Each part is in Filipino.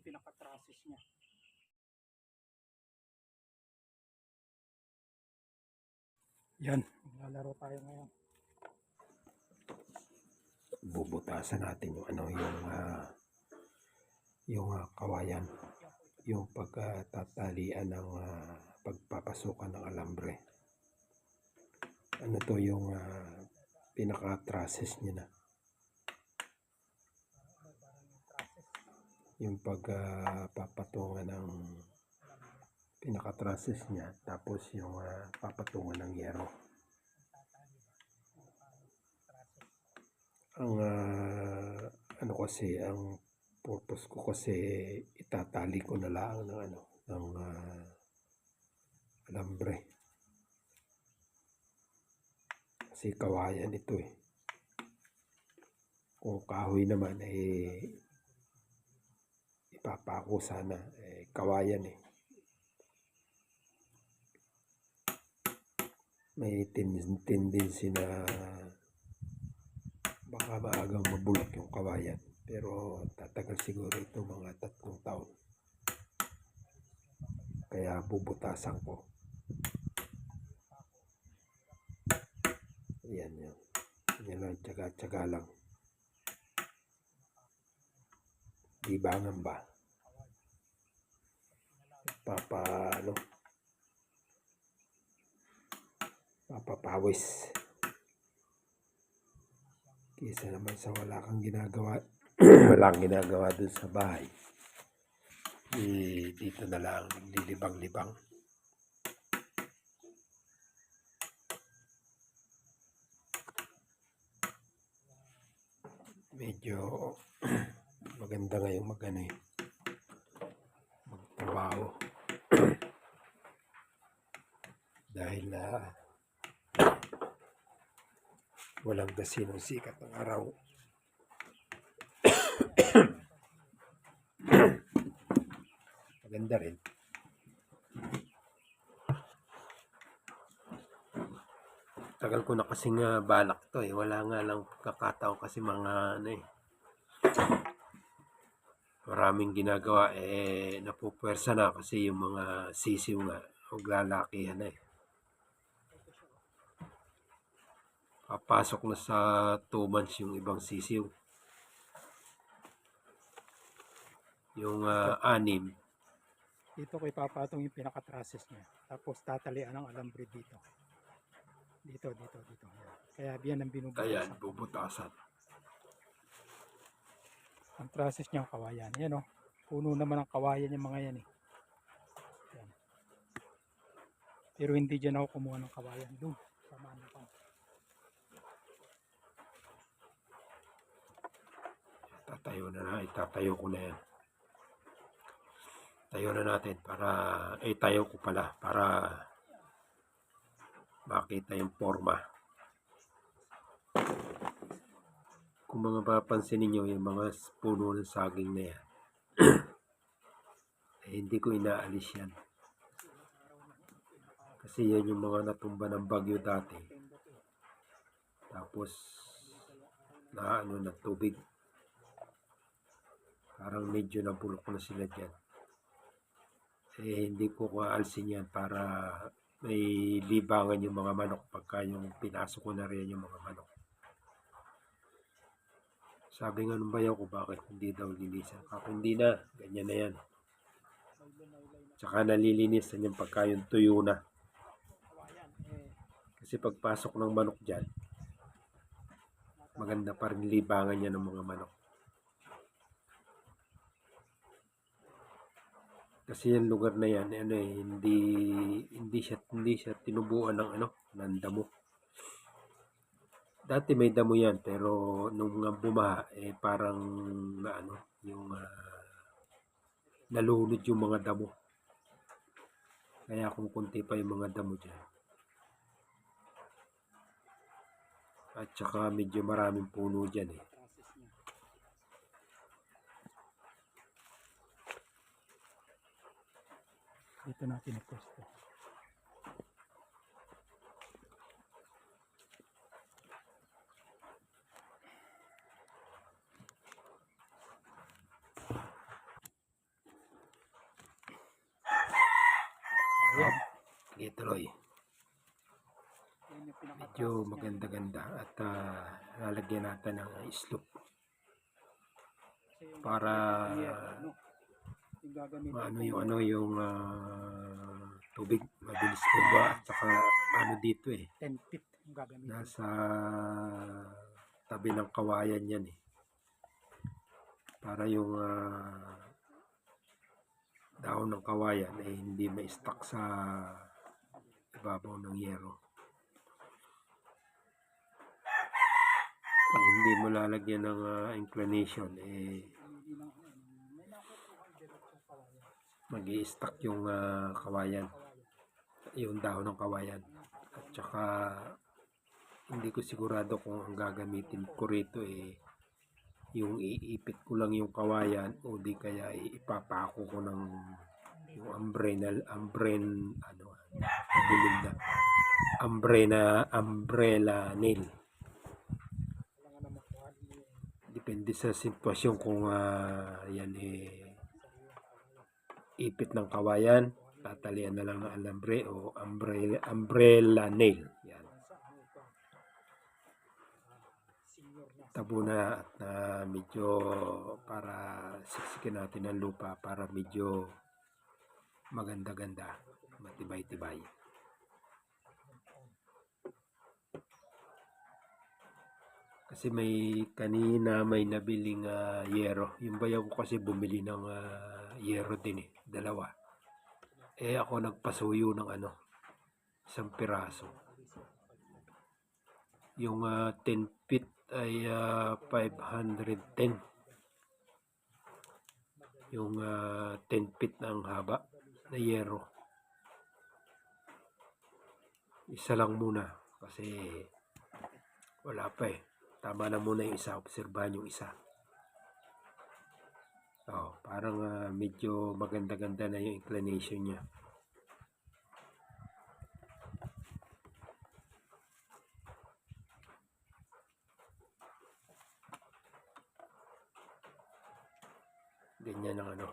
yung pinaka-traces niya. Yan, lalaro tayo ngayon. bubutasan natin yung ano yung ah, yung ah, kawayan yung pagtatalian ng ah, pagpapasukan ng alambre ano to yung ah, pinaka traces niya na yung pagpapatungan ng pinaka traces niya tapos yung ah, papatungan ng yero. Ang ah, ano kasi ang purpose ko kasi itatali ko na lang ng ano ng ah, alambre. Kasi kawayan ito eh. Kung kahoy naman eh ipapako sana eh kawayan eh may ten- tendency na baka maagang mabulok yung kawayan. Pero tatagal siguro ito mga tatlong taon. Kaya bubutasan ko. Yan yan. Yan lang, tsaga-tsaga lang. Libangan ba? Papa, ano? Papapawis. Kisa naman sa wala kang ginagawa, wala kang ginagawa dun sa bahay. Eh, dito na lang, naglilibang-libang. Medyo maganda ngayong mag ano eh, magtrabaho. Dahil na walang dasinong sikat ng araw. Maganda rin. Tagal ko na kasing ah, balak to eh. Wala nga lang kakataon kasi mga ano eh. Maraming ginagawa eh napupwersa na kasi yung mga sisiw nga. Huwag lalakihan eh. Papasok na sa 2 months yung ibang sisiw. Yung ah, anim, Dito ko ipapatong yung pinaka-traces niya. Tapos tatalian ng alambre dito. Dito, dito, dito. Kaya yan ang binubutasan. kaya bubutasan. Ang traces niya ang kawayan. Yan o. Puno naman ang kawayan yung mga yan eh. Yan. Pero hindi dyan ako kumuha ng kawayan. Doon. Sa manukan. Tatayo na na, itatayo ko na yan. Tayo na natin para, eh tayo ko pala, para makita yung forma. Kung mga papansin ninyo, yung mga puno ng saging na yan, eh, hindi ko inaalis yan. Kasi yan yung mga natumba ng bagyo dati. Tapos, na ano na tubig. Parang medyo nabulok na sila dyan. Eh, hindi ko kaalsin yan para may libangan yung mga manok pagka yung pinasok ko na rin yung mga manok. Sabi nga nung bayaw ko bakit hindi daw linisan. Ako hindi na, ganyan na yan. Tsaka nalilinisan yung pagka yung tuyo na. Kasi pagpasok ng manok dyan, maganda pa rin libangan niya ng mga manok. Kasi yung lugar na yan, ano eh, hindi hindi siya hindi siya tinubuan ng ano, ng damo. Dati may damo yan, pero nung bumaha, eh parang na ano, yung ah, nalunod yung mga damo. Kaya kung kunti pa yung mga damo dyan. At saka medyo maraming puno dyan eh. dito natin ipusto ayan. Tuloy. Medyo maganda-ganda at uh, lalagyan natin ng slope para uh, gagamitin ko, yung ano yung ah, tubig mabilis bumaba at saka ano dito eh. 10 feet yung gagamitin. nasa tabi ng kawayan yan eh. Para yung ah, dahon ng kawayan ay hindi ma-stuck sa ibabaw ng yero. Pag hindi mo lalagyan ng ah, inclination eh Hindi lang ano, may nakukuha diretso kawayan. Mag stuck yung ah, kawayan. Yung dahon ng kawayan. At saka hindi ko sigurado kung ang gagamitin ko rito eh yung iipit ko lang yung kawayan o di kaya ipapako ko ng yung umbrella umbren ano mabilib na umbrella umbrella nail. Depende sa sitwasyon kung ah, yan eh ipit ng kawayan tatalian na lang ng alambre o umbrella umbrella nail. Yan. Tabo na at na medyo para siksikin natin ang lupa para medyo maganda-ganda matibay-tibay. Kasi may kanina may nabiling ah, yero. Yung bayaw ko kasi bumili ng ah, yero din eh dalawa. Eh ako nagpasuyo ng ano isang piraso. Yung ah, 10 feet ay ah, 510 yung ah, 10 feet na ang haba na yero. Isa lang muna kasi wala pa eh. Tama na muna yung isa obserbahan yung isa oh, parang ah, medyo maganda-ganda na yung inclination niya. Ganyan ang ano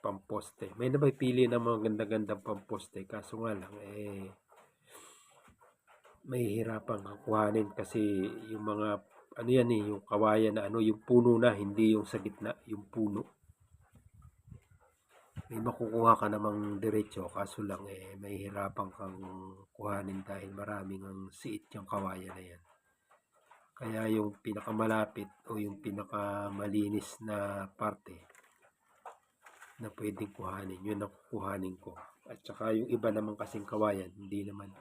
pamposte. May nabipili ng mga ganda-gandang pamposte? Kaso nga lang eh may hirapan kuhanin kasi yung mga ano yan eh yung kawayan na ano yung puno na hindi yung sa gitna yung puno may makukuha ka namang diretso kaso lang eh may hirapan kang kuhanin dahil maraming ang siit yung kawayan na yan. Kaya yung pinakamalapit o yung pinakamalinis na parte na pwedeng kuhanin yun ang kukuhanin ko. At saka yung iba naman kasing kawayan hindi naman.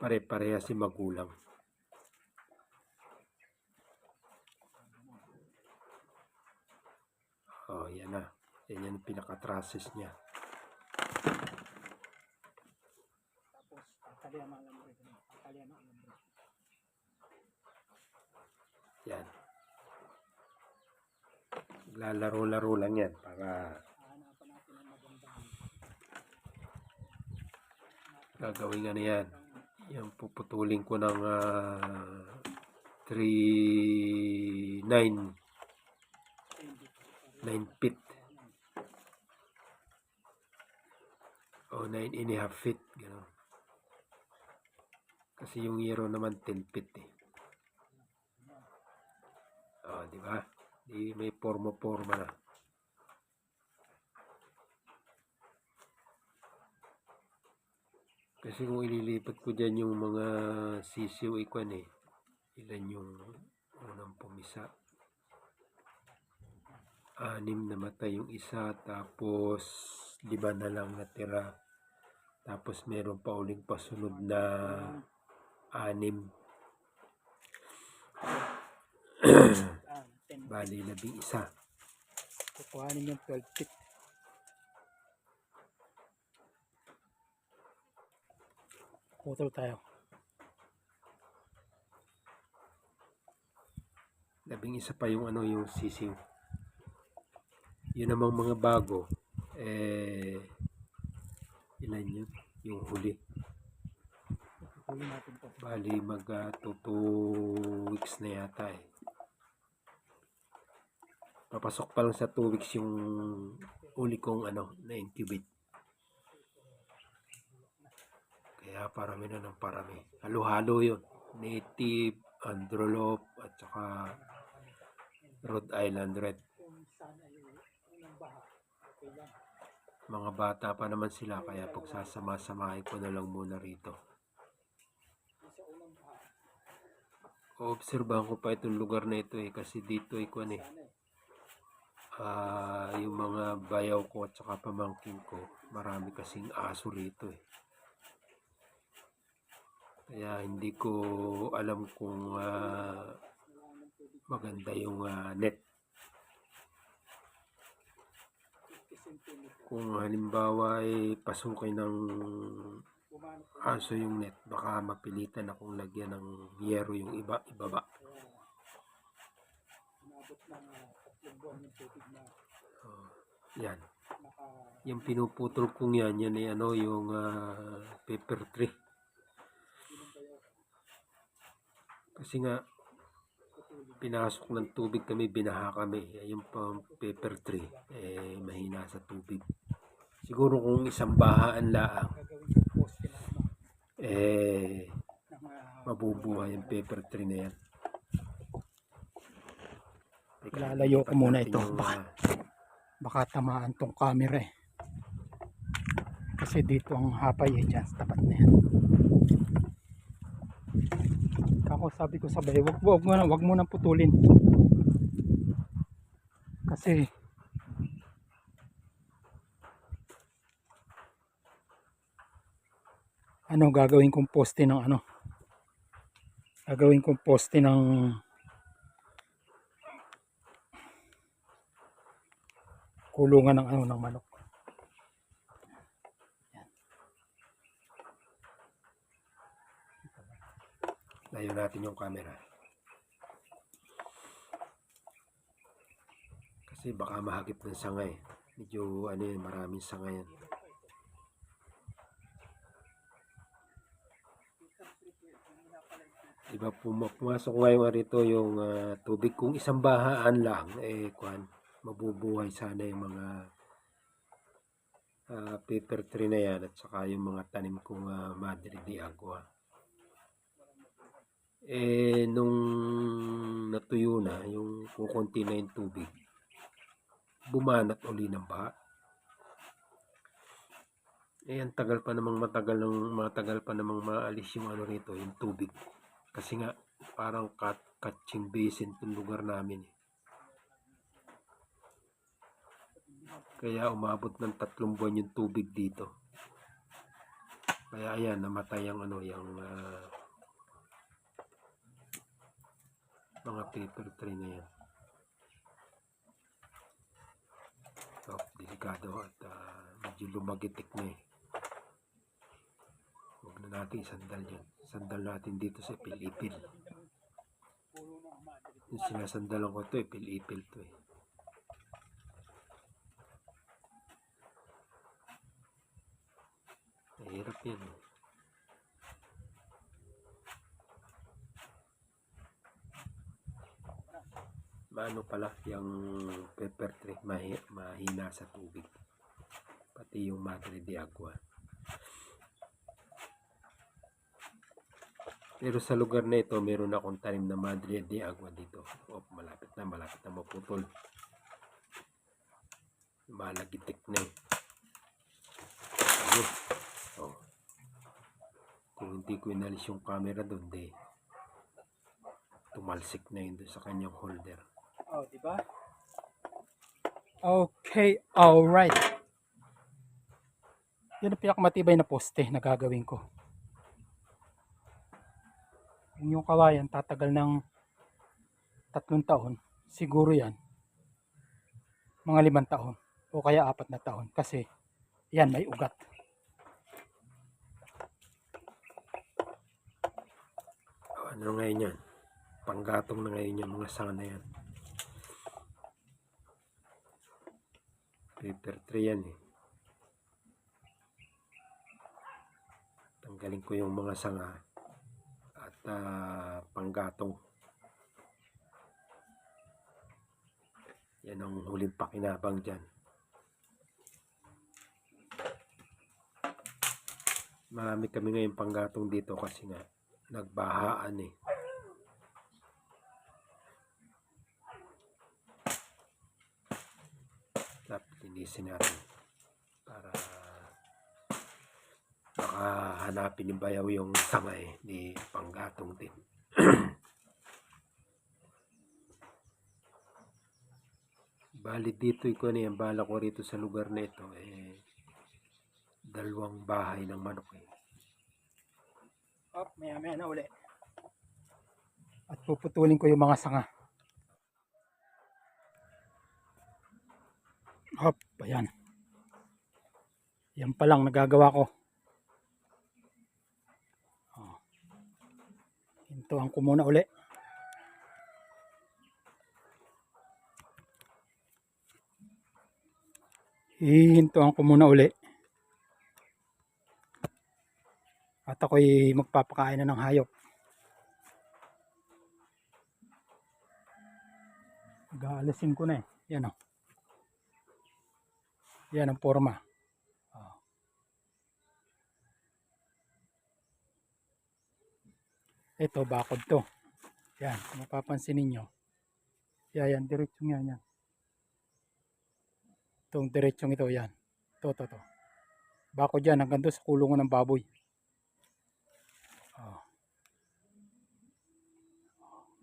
Pare-pareha si magulang. Oh, yan na. Yan yan ang pinaka-traces niya. Tapos, tatalian ng alambre. Tatalian ng alambre. Yan. Lalaro-laro lang yan para gagawin ano yan. Yan puputulin ko ng ah, 3 9 9 feet o 9 and a half feet gano'n. kasi yung yero naman 10 feet eh. Oh, di ba? Di may forma-forma na. Kasi kung ililipat ko dyan yung mga sisiw ikwan eh ilan yung unang pumisa. Anim namatay yung isa tapos lima na lang natira tapos meron pa uling pasunod na anim 10. bali labing isa Kukuhanin yung 12 feet. Putol tayo. labing isa pa yung ano yung sisiw yun namang mga bago eh ilan yun yung huli Putulin natin to. bali mag 2 weeks na yata eh papasok pa lang sa 2 weeks yung uli kong ano na incubate Kaya parami na ng parami. Halo-halo yun. Native, Androlop, at saka Rhode Island Red. Kung sana yung unang okay lang. Mga bata pa naman sila kaya pagsasama-samahin ko na lang muna rito. Yung sa unang baha, Obserbahan ko pa itong lugar na ito eh kasi dito ay kuwan eh. Ah, yung mga bayaw ko at saka pamangkin ko, marami kasing aso rito eh. Kaya hindi ko alam kung ah, maganda yung ah, net. Kung halimbawa ay pasukin ng Bumanat ko aso yung net, baka mapilitan akong lagyan ng yero yung iba, ibaba. ng Oh, yan. Yung pinuputol kong yan, yan ay ano, yung ah, paper tree. Kasi nga. Pinasok ng tubig kami, binaha kami. Yung pang paper tree, eh, mahina sa tubig. Siguro kung isang bahaan laang, eh, mabubuhay yung paper tree na yan. Teka, Ilalayo ko muna ito. yung, Baka- baka tamaan tong camera eh. Kasi dito ang hapay eh, dyan sa tapat na yan. Kako sabi ko sa bahay, wag, wag mo na, wag mo nang putulin. Kasi ano gagawin kong poste ng ano gagawin kong poste ng kulungan ng ano ng manok. Layo natin yung camera. Kasi baka mahagip ng sangay. Medyo ano yun, maraming sangay yan. Diba puma- pumasok ngayon rito yung ah, tubig. Kung isang bahaan lang, eh, kwan, mabubuhay sana yung mga ah, paper tree na yan at saka yung mga tanim kong uh, Madre de Agua. Eh, nung natuyo na, yung kukunti na yung tubig, bumanat uli ng baha. Eh, ang tagal pa namang matagal ng matagal pa namang maalis yung ano rito, yung tubig. Kasi nga, parang kat, catching basin itong lugar namin. eh. Kaya umabot ng tatlong buwan yung tubig dito. Kaya ayan, namatay ang ano, yung ah, mga paper tray na yan. So, delikado at ah, medyo lumagitik na eh. Huwag na natin sandal yan. Sandal natin dito sa ipil-ipil. Yung sinasandalan ko to, ipil-ipil to eh. Mahirap yan eh. Maano pala yung pepper tree mahi, mahina sa tubig. Pati yung madre de agua. Pero sa lugar na ito, meron akong tanim na madre de agua dito. O, malapit na, malapit na maputol. Malagitik na eh. Oh. Kung hindi ko inalis yung camera doon, di tumalsik na yun sa kanyang holder. Oh, di ba? Okay, all right. Yan ang pinakamatibay na poste na gagawin ko. Yung kawayan tatagal ng tatlong taon, siguro yan. Mga limang taon o kaya apat na taon kasi yan may ugat. Ano ngayon yan? Panggatong na ngayon yung mga sanga na yan. Paper tray yan eh. Tanggalin ko yung mga sanga at ah, panggatong. Yan ang huling pakinabang dyan. Marami kami ngayon panggatong dito kasi nga nagbahaan eh. Dapat linisin natin para baka hanapin ni Bayaw yung sangay ni panggatong din. Bali dito ko na yan, bala ko rito sa lugar na ito eh dalawang bahay ng manok eh. Up, maya maya na uli. At puputulin ko yung mga sanga. Hop, ayan. Yan pa lang nagagawa ko. Oh. Hintuan ko muna uli. Hihintuan ko muna uli. At ako'y magpapakain na ng hayop. Mag-aalisin ko na eh. Yan o. Yan ang forma. Oh. Ito, bakod to. Yan, mapapansin ninyo. Yan, yan, diretsong yan, yan. Itong diretsong ito, yan. Ito, ito, ito. Bakod yan, hanggang doon sa kulungan ng baboy. Oh.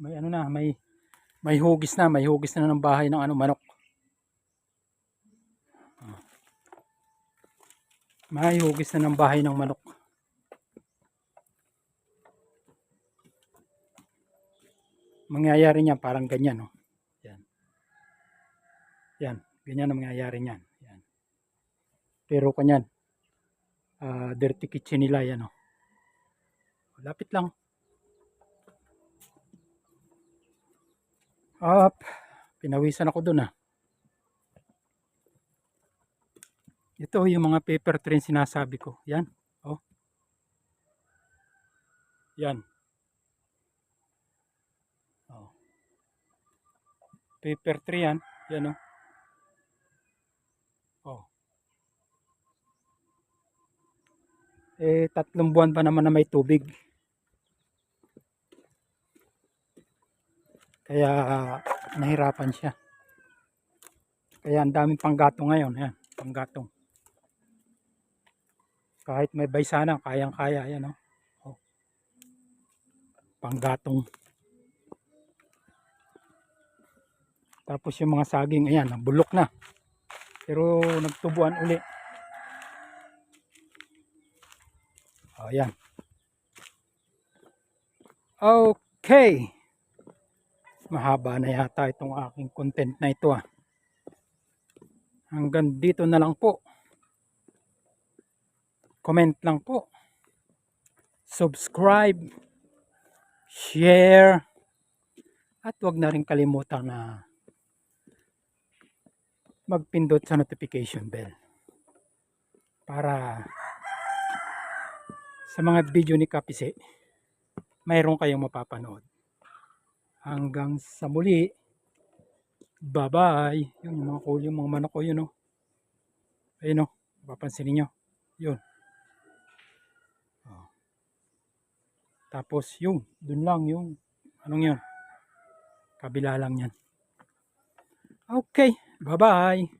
May ano na, may may hugis na, may hugis na ng bahay ng ano manok. May hugis na ng bahay ng manok. Mangyayari niyan parang ganyan, no. Yan. Yan, ganyan ang mangyayari niyan. Yan. Pero kanyan, ah, dirty kitchen nila yan, no. Lapit lang. Up. Pinawisan ako dun ah. Ito yung mga paper train sinasabi ko. Yan. Oh. Yan. Oh. Paper tray yan. Yan oh. Oh. Eh, tatlong buwan pa naman na may tubig. Kaya nahirapan siya. Kaya ang daming panggatong ngayon. Yan, panggatong. Kahit may baysana, kayang-kaya. Yan, oh. oh. Panggatong. Tapos yung mga saging, ayan, bulok na. Pero nagtubuan uli. Oh, ayan. Okay mahaba na yata itong aking content na ito ah. Hanggang dito na lang po. Comment lang po. Subscribe. Share. At wag na rin kalimutan na magpindot sa notification bell. Para sa mga video ni Kapise, mayroon kayong mapapanood hanggang sa muli. Bye-bye. Yun, yung mga kuli, yung mga manok ko, yun, oh. Ayun, oh. Papansin niyo Yun. Tapos, yun. Dun lang, yung, anong yun? Kabila lang yan. Okay. Bye-bye.